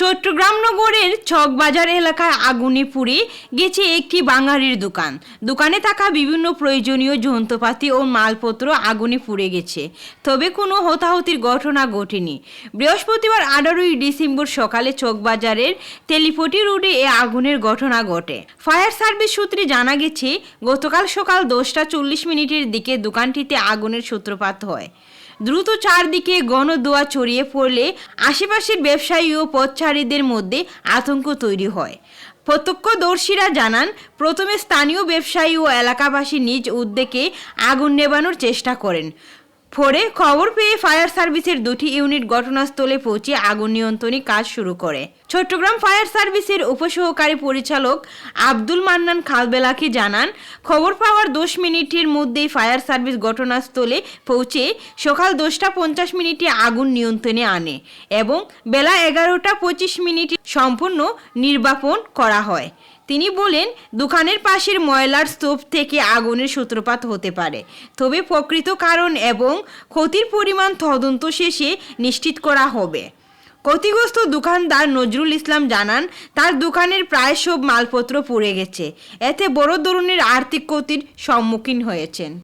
চট্টগ্রাম নগরের চকবাজার এলাকায় আগুনে পুড়ে গেছে একটি বাঙালির দোকান। দোকানে থাকা বিভিন্ন প্রয়োজনীয় যন্ত্রপাতি ও মালপত্র আগুনে পুড়ে গেছে। তবে কোনো হতাহতির ঘটনা ঘটেনি। বৃহস্পতিবার আঠারোই ডিসেম্বর সকালে চকবাজারের তেলিপটি রোডে এ আগুনের ঘটনা ঘটে। ফায়ার সার্ভিস সূত্রে জানা গেছে, গতকাল সকাল দশটা চল্লিশ মিনিটের দিকে দোকানটিতে আগুনের সূত্রপাত হয়। দ্রুত চারদিকে গণদোয়া ছড়িয়ে পড়লে আশেপাশের ব্যবসায়ী ও পথচারীদের মধ্যে আতঙ্ক তৈরি হয়। প্রত্যক্ষদর্শীরা জানান, প্রথমে স্থানীয় ব্যবসায়ী ও এলাকাবাসী নিজ উদ্যোগে আগুন নেবানোর চেষ্টা করেন। পরে খবর পেয়ে ফায়ার সার্ভিসের দুটি ইউনিট ঘটনাস্থলে পৌঁছে আগুন নিয়ন্ত্রণে কাজ শুরু করে। চট্টগ্রাম ফায়ার সার্ভিসের উপসহকারী পরিচালক আব্দুল মান্নান খালবেলাকে জানান, খবর পাওয়ার দশ মিনিটের মধ্যেই ফায়ার সার্ভিস ঘটনাস্থলে পৌঁছে সকাল দশটা পঞ্চাশ মিনিটে আগুন নিয়ন্ত্রণে আনে এবং বেলা এগারোটা পঁচিশ মিনিটে সম্পূর্ণ নির্বাপন করা হয়। তিনি বলেন, দোকানের পাশের ময়লার স্তূপ থেকে আগুনের সূত্রপাত হতে পারে। তবে প্রকৃত কারণ এবং ক্ষতির পরিমাণ তদন্ত শেষে নিশ্চিত করা হবে। ক্ষতিগ্রস্ত দোকানদার নজরুল ইসলাম জানান, তার দোকানের প্রায় সব মালপত্র পুড়ে গেছে। এতে বড় ধরনের আর্থিক ক্ষতির সম্মুখীন হয়েছেন।